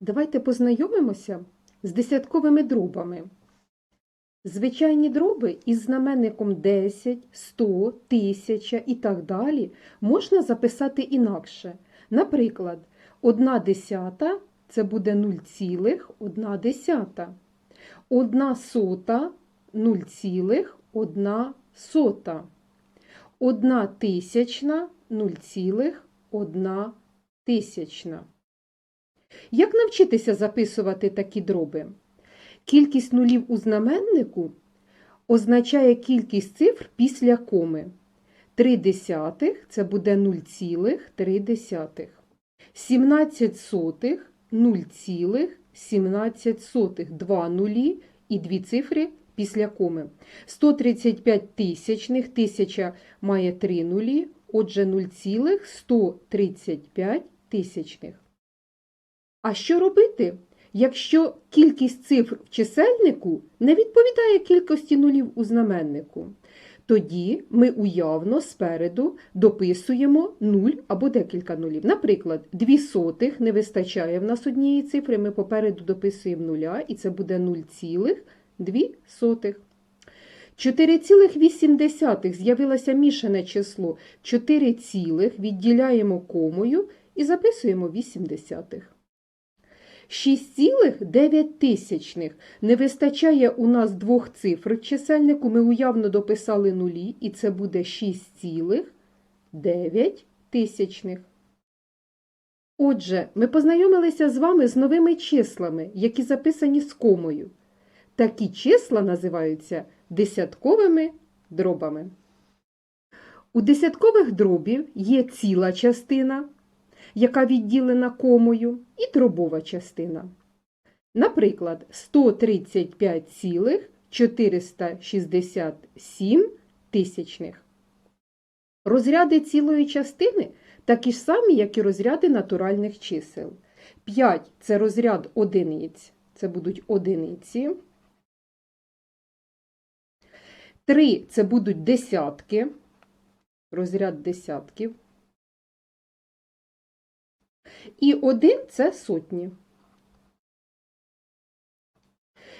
Давайте познайомимося з десятковими дробами. Звичайні дроби із знаменником 10, 100, 1000 і так далі можна записати інакше. Наприклад, 1 десята – це буде 0,1 десята. 1 сота – 0,1 сота. 1 тисячна – 0,1 тисячна. Як навчитися записувати такі дроби? Кількість нулів у знаменнику означає кількість цифр після коми. 3 десятих – це буде 0,3. 17 сотих – 0,17 сотих. Два нулі і дві цифри після коми. 135 тисячних, тисяча має 3 нулі, отже 0,135 тисячних. А що робити, якщо кількість цифр в чисельнику не відповідає кількості нулів у знаменнику? Тоді ми уявно спереду дописуємо 0 або декілька нулів. Наприклад, 2 сотих не вистачає в нас однієї цифри, ми попереду дописуємо нуля, і це буде 0,2 сотих. 4,8 з'явилося мішане число. 4 цілих відділяємо комою і записуємо 8 десятих. 6,9 не вистачає у нас двох цифр чисельнику, ми уявно дописали нулі, і це буде 6,9 тисячних. Отже, ми познайомилися з вами з новими числами, які записані з комою. Такі числа називаються десятковими дробами. У десяткових дробів є ціла частина, яка відділена комою, і дробова частина. Наприклад, 135,467 тисячних. Розряди цілої частини такі ж самі, як і розряди натуральних чисел. 5 – це розряд одиниць, це будуть одиниці. 3 – це будуть десятки, розряд десятків. І 1 – це сотні.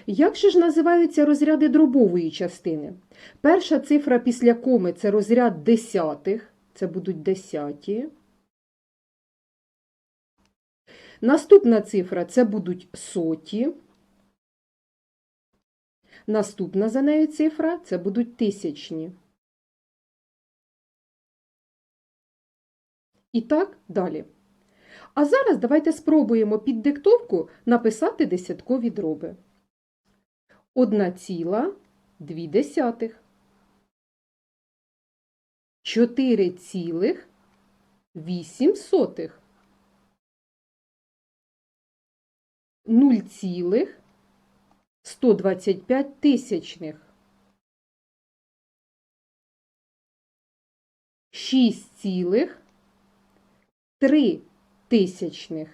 Як же ж називаються розряди дробової частини? Перша цифра після коми – це розряд десятих, це будуть десяті. Наступна цифра – це будуть соті. Наступна за нею цифра – це будуть тисячні. І так далі. А зараз давайте спробуємо під диктовку написати десяткові дроби. Одна ціла, дві десятих. Чотири цілих, вісім сотих. Нуль цілих, 125 тисячних. Шість цілих, три тисячних.